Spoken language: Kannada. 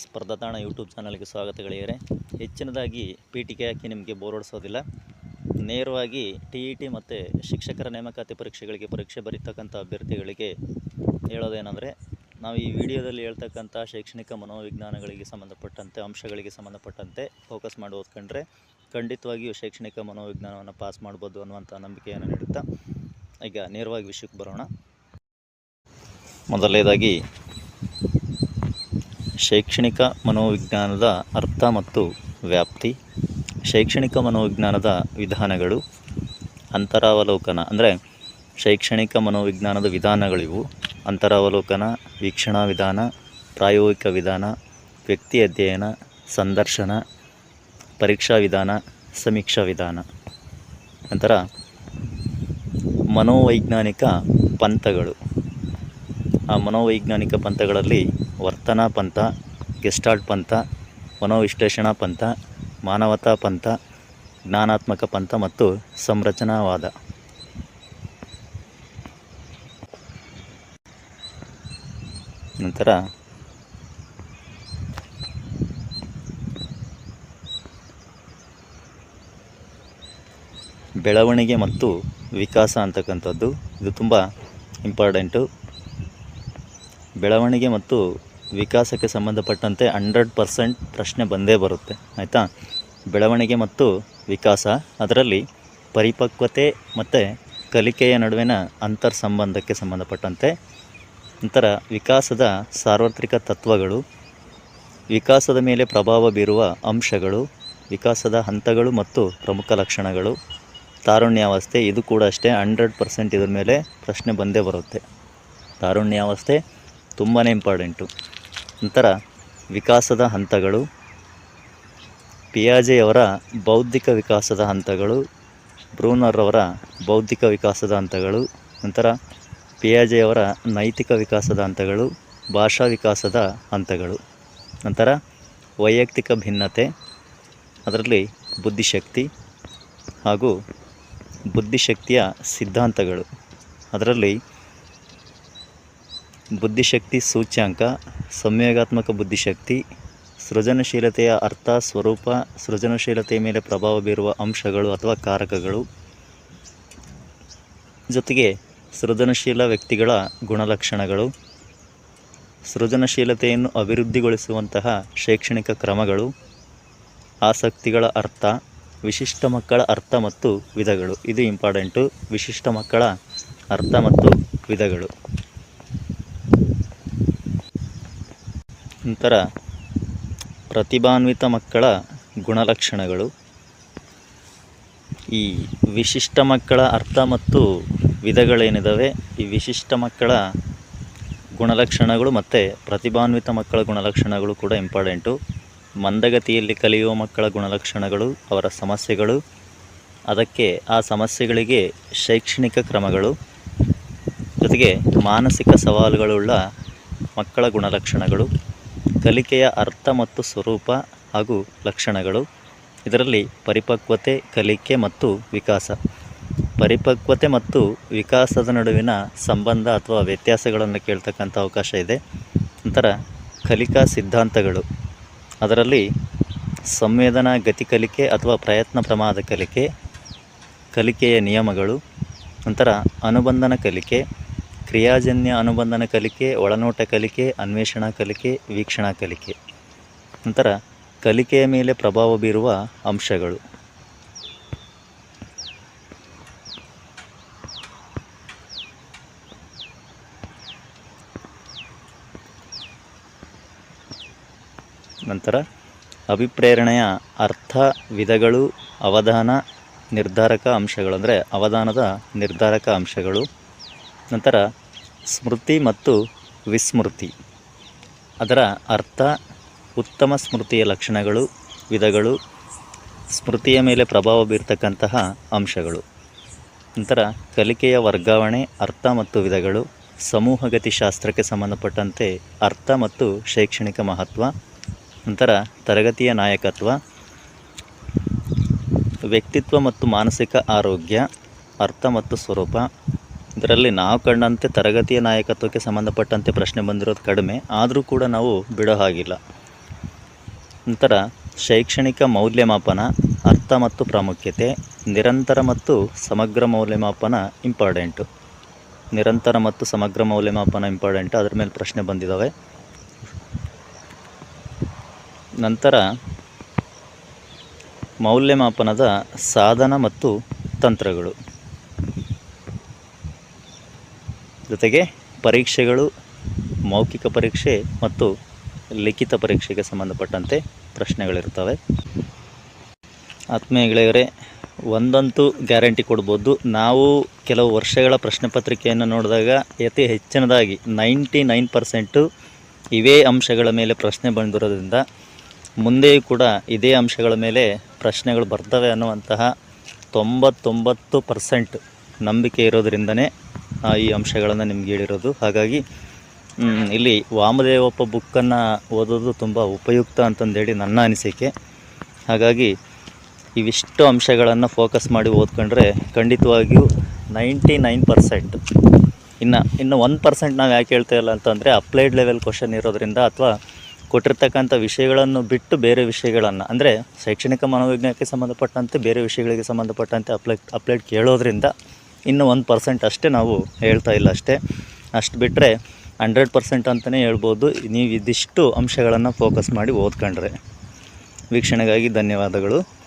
ಸ್ಪರ್ಧಾತಾಣ ಯೂಟ್ಯೂಬ್ ಚಾನಲ್ಗೆ ಸ್ವಾಗತ ಗೆಳೆಯರೆ. ಹೆಚ್ಚಿನದಾಗಿ ಪೀಠಿಕೆ ಹಾಕಿ ನಿಮಗೆ ಬೋರ್ ಹೊಡಿಸೋದಿಲ್ಲ ನೇರವಾಗಿ ಟಿ ಇ ಟಿ ಮತ್ತು ಶಿಕ್ಷಕರ ನೇಮಕಾತಿ ಪರೀಕ್ಷೆಗಳಿಗೆ ಪರೀಕ್ಷೆ ಬರೀತಕ್ಕಂಥ ಅಭ್ಯರ್ಥಿಗಳಿಗೆ ಹೇಳೋದೇನೆಂದರೆ, ನಾವು ಈ ವಿಡಿಯೋದಲ್ಲಿ ಹೇಳ್ತಕ್ಕಂಥ ಶೈಕ್ಷಣಿಕ ಮನೋವಿಜ್ಞಾನಗಳಿಗೆ ಸಂಬಂಧಪಟ್ಟಂತೆ, ಅಂಶಗಳಿಗೆ ಸಂಬಂಧಪಟ್ಟಂತೆ ಫೋಕಸ್ ಮಾಡಿ ಓದ್ಕೊಂಡ್ರೆ ಖಂಡಿತವಾಗಿಯೂ ಶೈಕ್ಷಣಿಕ ಮನೋವಿಜ್ಞಾನವನ್ನು ಪಾಸ್ ಮಾಡ್ಬೋದು ಅನ್ನುವಂಥ ನಂಬಿಕೆಯನ್ನು ನೀಡುತ್ತಾ, ಈಗ ನೇರವಾಗಿ ವಿಷಯಕ್ಕೆ ಬರೋಣ. ಮೊದಲನೇದಾಗಿ ಶೈಕ್ಷಣಿಕ ಮನೋವಿಜ್ಞಾನದ ಅರ್ಥ ಮತ್ತು ವ್ಯಾಪ್ತಿ, ಶೈಕ್ಷಣಿಕ ಮನೋವಿಜ್ಞಾನದ ವಿಧಾನಗಳು, ಅಂತರಾವಲೋಕನ, ಅಂದರೆ ಶೈಕ್ಷಣಿಕ ಮನೋವಿಜ್ಞಾನದ ವಿಧಾನಗಳಿವು, ಅಂತರಾವಲೋಕನ, ವೀಕ್ಷಣಾ ವಿಧಾನ, ಪ್ರಾಯೋಗಿಕ ವಿಧಾನ, ವ್ಯಕ್ತಿ ಅಧ್ಯಯನ, ಸಂದರ್ಶನ, ಪರೀಕ್ಷಾ ವಿಧಾನ, ಸಮೀಕ್ಷಾ ವಿಧಾನ. ನಂತರ ಮನೋವೈಜ್ಞಾನಿಕ ಪಂಥಗಳು. ಆ ಮನೋವೈಜ್ಞಾನಿಕ ಪಂಥಗಳಲ್ಲಿ ವರ್ತನಾ ಪಂಥ ಗೆಸ್ಟಾಲ್ಟ್ ಪಂಥ, ಮನೋವಿಶ್ಲೇಷಣಾ ಪಂಥ, ಮಾನವತಾ ಪಂಥ, ಜ್ಞಾನಾತ್ಮಕ ಪಂಥ ಮತ್ತು ಸಂರಚನಾವಾದ. ನಂತರ ಬೆಳವಣಿಗೆ ಮತ್ತು ವಿಕಾಸ ಅಂತಕ್ಕಂಥದ್ದು. ಇದು ತುಂಬ ಇಂಪಾರ್ಟೆಂಟು ಬೆಳವಣಿಗೆ ಮತ್ತು ವಿಕಾಸಕ್ಕೆ ಸಂಬಂಧಪಟ್ಟಂತೆ ಹಂಡ್ರೆಡ್ ಪರ್ಸೆಂಟ್ ಪ್ರಶ್ನೆ ಬಂದೇ ಬರುತ್ತೆ, ಆಯಿತಾ? ಬೆಳವಣಿಗೆ ಮತ್ತು ವಿಕಾಸ, ಅದರಲ್ಲಿ ಪರಿಪಕ್ವತೆ ಮತ್ತು ಕಲಿಕೆಯ ನಡುವಿನ ಅಂತರ್ ಸಂಬಂಧಕ್ಕೆ ಸಂಬಂಧಪಟ್ಟಂತೆ ನಂತರ ವಿಕಾಸದ ಸಾರ್ವತ್ರಿಕ ತತ್ವಗಳು, ವಿಕಾಸದ ಮೇಲೆ ಪ್ರಭಾವ ಬೀರುವ ಅಂಶಗಳು, ವಿಕಾಸದ ಹಂತಗಳು ಮತ್ತು ಪ್ರಮುಖ ಲಕ್ಷಣಗಳು, ತಾರುಣ್ಯಾವಸ್ಥೆ, ಇದು ಕೂಡ ಅಷ್ಟೇ, ಹಂಡ್ರೆಡ್ ಪರ್ಸೆಂಟ್ ಇದ್ರ ಮೇಲೆ ಪ್ರಶ್ನೆ ಬಂದೇ ಬರುತ್ತೆ. ತಾರುಣ್ಯಾವಸ್ಥೆ ತುಂಬಾ ಇಂಪಾರ್ಟೆಂಟು. ನಂತರ ವಿಕಾಸದ ಹಂತಗಳು, ಪಿಯಾಜೆಯವರ ಬೌದ್ಧಿಕ ವಿಕಾಸದ ಹಂತಗಳು, ಬ್ರೂನರ್ರವರ ಬೌದ್ಧಿಕ ವಿಕಾಸದ ಹಂತಗಳು, ನಂತರ ಪಿಯಾಜೆಯವರ ನೈತಿಕ ವಿಕಾಸದ ಹಂತಗಳು, ಭಾಷಾ ವಿಕಾಸದ ಹಂತಗಳು, ನಂತರ ವೈಯಕ್ತಿಕ ಭಿನ್ನತೆ, ಅದರಲ್ಲಿ ಬುದ್ಧಿಶಕ್ತಿ ಹಾಗೂ ಬುದ್ಧಿಶಕ್ತಿಯ ಸಿದ್ಧಾಂತಗಳು. ಅದರಲ್ಲಿ ಬುದ್ಧಿಶಕ್ತಿ ಸೂಚ್ಯಾಂಕ, ಸಂಯೋಗಾತ್ಮಕ ಬುದ್ಧಿಶಕ್ತಿ, ಸೃಜನಶೀಲತೆಯ ಅರ್ಥ ಸ್ವರೂಪ, ಸೃಜನಶೀಲತೆಯ ಮೇಲೆ ಪ್ರಭಾವ ಬೀರುವ ಅಂಶಗಳು ಅಥವಾ ಕಾರಕಗಳು. ಜೊತೆಗೆ ಸೃಜನಶೀಲ ವ್ಯಕ್ತಿಗಳ ಗುಣಲಕ್ಷಣಗಳು. ಸೃಜನಶೀಲತೆಯನ್ನು ಅಭಿವೃದ್ಧಿಗೊಳಿಸುವಂತಹ ಶೈಕ್ಷಣಿಕ ಕ್ರಮಗಳು. ಆಸಕ್ತಿಗಳ ಅರ್ಥ, ವಿಶಿಷ್ಟ ಮಕ್ಕಳ ಅರ್ಥ ಮತ್ತು ವಿಧಗಳು. ಇದು ಇಂಪಾರ್ಟೆಂಟು. ವಿಶಿಷ್ಟ ಮಕ್ಕಳ ಅರ್ಥ ಮತ್ತು ವಿಧಗಳು. ನಂತರ ಪ್ರತಿಭಾನ್ವಿತ ಮಕ್ಕಳ ಗುಣಲಕ್ಷಣಗಳು. ಈ ವಿಶಿಷ್ಟ ಮಕ್ಕಳ ಅರ್ಥ ಮತ್ತು ವಿಧಗಳೇನಿದ್ದಾವೆ ಈ ವಿಶಿಷ್ಟ ಮಕ್ಕಳ ಗುಣಲಕ್ಷಣಗಳು ಮತ್ತು ಪ್ರತಿಭಾನ್ವಿತ ಮಕ್ಕಳ ಗುಣಲಕ್ಷಣಗಳು ಕೂಡ ಇಂಪಾರ್ಟೆಂಟು ಮಂದಗತಿಯಲ್ಲಿ ಕಲಿಯುವ ಮಕ್ಕಳ ಗುಣಲಕ್ಷಣಗಳು, ಅವರ ಸಮಸ್ಯೆಗಳು, ಅದಕ್ಕೆ ಆ ಸಮಸ್ಯೆಗಳಿಗೆ ಶೈಕ್ಷಣಿಕ ಕ್ರಮಗಳು, ಜೊತೆಗೆ ಮಾನಸಿಕ ಸವಾಲುಗಳುಳ್ಳ ಮಕ್ಕಳ ಗುಣಲಕ್ಷಣಗಳು. ಕಲಿಕೆಯ ಅರ್ಥ ಮತ್ತು ಸ್ವರೂಪ ಹಾಗೂ ಲಕ್ಷಣಗಳು. ಇದರಲ್ಲಿ ಪರಿಪಕ್ವತೆ, ಕಲಿಕೆ ಮತ್ತು ವಿಕಾಸ. ಪರಿಪಕ್ವತೆ ಮತ್ತು ವಿಕಾಸದ ನಡುವಿನ ಸಂಬಂಧ ಅಥವಾ ವ್ಯತ್ಯಾಸಗಳನ್ನು ಕೇಳ್ತಕ್ಕಂಥ ಅವಕಾಶ ಇದೆ. ನಂತರ ಕಲಿಕಾ ಸಿದ್ಧಾಂತಗಳು. ಅದರಲ್ಲಿ ಸಂವೇದನಾ ಗತಿ ಕಲಿಕೆ ಅಥವಾ ಪ್ರಯತ್ನ ಪ್ರಮಾದ ಕಲಿಕೆ, ಕಲಿಕೆಯ ನಿಯಮಗಳು, ನಂತರ ಅನುಬಂಧನ ಕಲಿಕೆ ಕ್ರಿಯಾಜನ್ಯ ಅನುಬಂಧನ ಕಲಿಕೆ, ಒಳನೋಟ ಕಲಿಕೆ, ಅನ್ವೇಷಣಾ ಕಲಿಕೆ, ವೀಕ್ಷಣಾ ಕಲಿಕೆ. ನಂತರ ಕಲಿಕೆಯ ಮೇಲೆ ಪ್ರಭಾವ ಬೀರುವ ಅಂಶಗಳು. ನಂತರ ಅಭಿಪ್ರೇರಣೆಯ ಅರ್ಥ, ವಿಧಗಳು, ಅವಧಾನ, ನಿರ್ಧಾರಕ ಅಂಶಗಳು. ಅಂದರೆ ಅವಧಾನದ ನಿರ್ಧಾರಕ ಅಂಶಗಳು. ನಂತರ ಸ್ಮೃತಿ ಮತ್ತು ವಿಸ್ಮೃತಿ. ಅದರ ಅರ್ಥ, ಉತ್ತಮ ಸ್ಮೃತಿಯ ಲಕ್ಷಣಗಳು, ವಿಧಗಳು, ಸ್ಮೃತಿಯ ಮೇಲೆ ಪ್ರಭಾವ ಬೀರ್ತಕ್ಕಂತಹ ಅಂಶಗಳು. ನಂತರ ಕಲಿಕೆಯ ವರ್ಗಾವಣೆ, ಅರ್ಥ ಮತ್ತು ವಿಧಗಳು ಸಮೂಹಗತಿ ಶಾಸ್ತ್ರಕ್ಕೆ ಸಂಬಂಧಪಟ್ಟಂತೆ ಅರ್ಥ ಮತ್ತು ಶೈಕ್ಷಣಿಕ ಮಹತ್ವ, ನಂತರ ತರಗತಿಯ ನಾಯಕತ್ವ, ವ್ಯಕ್ತಿತ್ವ ಮತ್ತು ಮಾನಸಿಕ ಆರೋಗ್ಯ, ಅರ್ಥ ಮತ್ತು ಸ್ವರೂಪ ಇದರಲ್ಲಿ ನಾವು ಕಂಡಂತೆ ತರಗತಿಯ ನಾಯಕತ್ವಕ್ಕೆ ಸಂಬಂಧಪಟ್ಟಂತೆ ಪ್ರಶ್ನೆ ಬಂದಿರೋದು ಕಡಿಮೆ, ಆದರೂ ಕೂಡ ನಾವು ಬಿಡೋ ಹಾಗಿಲ್ಲ. ನಂತರ ಶೈಕ್ಷಣಿಕ ಮೌಲ್ಯಮಾಪನ, ಅರ್ಥ ಮತ್ತು ಪ್ರಾಮುಖ್ಯತೆ, ನಿರಂತರ ಮತ್ತು ಸಮಗ್ರ ಮೌಲ್ಯಮಾಪನ ಇಂಪಾರ್ಟೆಂಟು. ನಿರಂತರ ಮತ್ತು ಸಮಗ್ರ ಮೌಲ್ಯಮಾಪನ ಇಂಪಾರ್ಟೆಂಟು, ಅದ್ರ ಮೇಲೆ ಪ್ರಶ್ನೆ ಬಂದಿದ್ದಾವೆ ನಂತರ ಮೌಲ್ಯಮಾಪನದ ಸಾಧನ ಮತ್ತು ತಂತ್ರಗಳು. ಜೊತೆಗೆ ಪರೀಕ್ಷೆಗಳು, ಮೌಖಿಕ ಪರೀಕ್ಷೆ ಮತ್ತು ಲಿಖಿತ ಪರೀಕ್ಷೆಗೆ ಸಂಬಂಧಪಟ್ಟಂತೆ ಪ್ರಶ್ನೆಗಳಿರ್ತವೆ ಆತ್ಮೀಯ ಗೆಳೆಯರೇ, ಒಂದಂತೂ ಗ್ಯಾರಂಟಿ ಕೊಡ್ಬೋದು. ನಾವು ಕೆಲವು ವರ್ಷಗಳ ಪ್ರಶ್ನೆ ಪತ್ರಿಕೆಯನ್ನು ನೋಡಿದಾಗ ಅತಿ ಹೆಚ್ಚಿನದಾಗಿ ನೈಂಟಿ ನೈನ್ ಪರ್ಸೆಂಟು ಇವೇ ಅಂಶಗಳ ಮೇಲೆ ಪ್ರಶ್ನೆ ಬಂದಿರೋದ್ರಿಂದ ಮುಂದೆಯೂ ಕೂಡ ಇದೇ ಅಂಶಗಳ ಮೇಲೆ ಪ್ರಶ್ನೆಗಳು ಬರ್ತವೆ ಅನ್ನುವಂತಹ ತೊಂಬತ್ತೊಂಬತ್ತು ಪರ್ಸೆಂಟ್ ನಂಬಿಕೆ ಇರೋದ್ರಿಂದನೇ ಈ ಅಂಶಗಳನ್ನು ನಿಮ್ಗೆ ಹೇಳಿರೋದು. ಹಾಗಾಗಿ ಇಲ್ಲಿ ವಾಮದೇವಪ್ಪ ಬುಕ್ಕನ್ನು ಓದೋದು ತುಂಬ ಉಪಯುಕ್ತ ಅಂತಂದೇಳಿ ನನ್ನ ಅನಿಸಿಕೆ. ಹಾಗಾಗಿ, ಇವಿಷ್ಟು ಅಂಶಗಳನ್ನು ಫೋಕಸ್ ಮಾಡಿ ಓದ್ಕೊಂಡ್ರೆ ಖಂಡಿತವಾಗಿಯೂ ನೈಂಟಿ ನೈನ್ ಪರ್ಸೆಂಟ್. ಇನ್ನು ಇನ್ನು ಒನ್ ಪರ್ಸೆಂಟ್ ನಾವು ಯಾಕೆ ಹೇಳ್ತಾ ಇಲ್ಲ ಅಂತಂದರೆ ಅಪ್ಲೈಡ್ ಲೆವೆಲ್ ಕ್ವಶನ್ ಇರೋದ್ರಿಂದ ಅಥವಾ ಕೊಟ್ಟಿರ್ತಕ್ಕಂಥ ವಿಷಯಗಳನ್ನು ಬಿಟ್ಟು ಬೇರೆ ವಿಷಯಗಳನ್ನು. ಅಂದರೆ ಶೈಕ್ಷಣಿಕ ಮನೋವಿಜ್ಞಾನಕ್ಕೆ ಸಂಬಂಧಪಟ್ಟಂತೆ, ಬೇರೆ ವಿಷಯಗಳಿಗೆ ಸಂಬಂಧಪಟ್ಟಂತೆ ಅಪ್ಲೈ, ಅಪ್ಲೈಡ್ ಕೇಳೋದ್ರಿಂದ ಇನ್ನು ಒಂದು ಪರ್ಸೆಂಟ್ ಅಷ್ಟೇ ನಾವು ಹೇಳ್ತಾ ಇಲ್ಲ ಅಷ್ಟೇ. ಅಷ್ಟು ಬಿಟ್ಟರೆ ಹಂಡ್ರೆಡ್ ಪರ್ಸೆಂಟ್ ಅಂತಲೇ ಹೇಳ್ಬೋದು. ನೀವು ಇದಿಷ್ಟು ಅಂಶಗಳನ್ನು ಫೋಕಸ್ ಮಾಡಿ ಓದ್ಕೊಂಡ್ರೆ. ವೀಕ್ಷಣೆಗಾಗಿ ಧನ್ಯವಾದಗಳು.